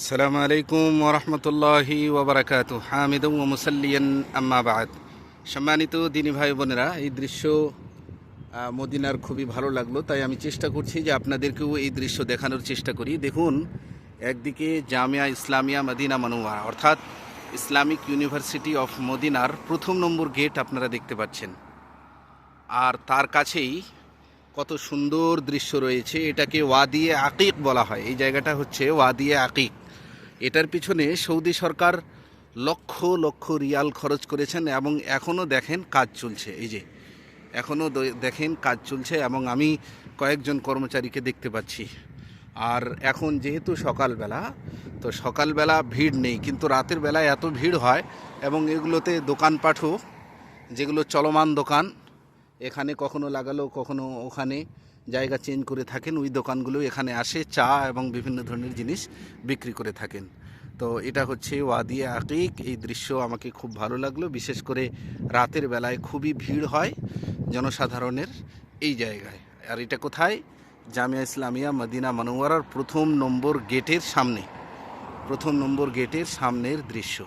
আসসালামু আলাইকুম ওরহমতুল্লাহি ওবরাকাতু হামিদ ও মুসাল্লিয়ান আম্মাবাদ সম্মানিত দিনী ভাই বোনেরা, এই দৃশ্য মদিনার খুবই ভালো লাগল, তাই আমি চেষ্টা করছি যে আপনাদেরকেও এই দৃশ্য দেখানোর চেষ্টা করি। দেখুন, একদিকে জামিয়া ইসলামিয়া মদিনা মানুয়া অর্থাৎ ইসলামিক ইউনিভার্সিটি অফ মদিনার প্রথম নম্বর গেট আপনারা দেখতে পাচ্ছেন। আর তার কাছেই কত সুন্দর দৃশ্য রয়েছে, এটাকে ওয়াদিয়ে আকিক বলা হয়। এই জায়গাটা হচ্ছে ওয়াদিয়ে আকিক। এটার পিছনে সৌদি সরকার লক্ষ লক্ষ রিয়াল খরচ করেছেন এবং এখনও দেখেন কাজ চলছে। এই যে, এখনও দেখেন কাজ চলছে এবং আমি কয়েকজন কর্মচারীকে দেখতে পাচ্ছি। আর এখন যেহেতু সকালবেলা, তো সকালবেলা ভিড় নেই, কিন্তু রাতের বেলায় এত ভিড় হয় এবং এগুলোতে দোকানপাটও, যেগুলো চলমান দোকান এখানে কখনো লাগালো, কখনো ওখানে জায়গা চেঞ্জ করে থাকেন। ওই দোকানগুলো এখানে আসে, চা এবং বিভিন্ন ধরনের জিনিস বিক্রি করে থাকেন। তো এটা হচ্ছে ওয়াদিয়া আকিক। এই দৃশ্য আমাকে খুব ভালো লাগল। বিশেষ করে রাতের বেলায় খুবই ভিড় হয় জনসাধারণের এই জায়গায়। আর এটা কোথায়? জামিয়া ইসলামিয়া মদিনা মনোয়ারার প্রথম নম্বর গেটের সামনে। প্রথম নম্বর গেটের সামনের দৃশ্য।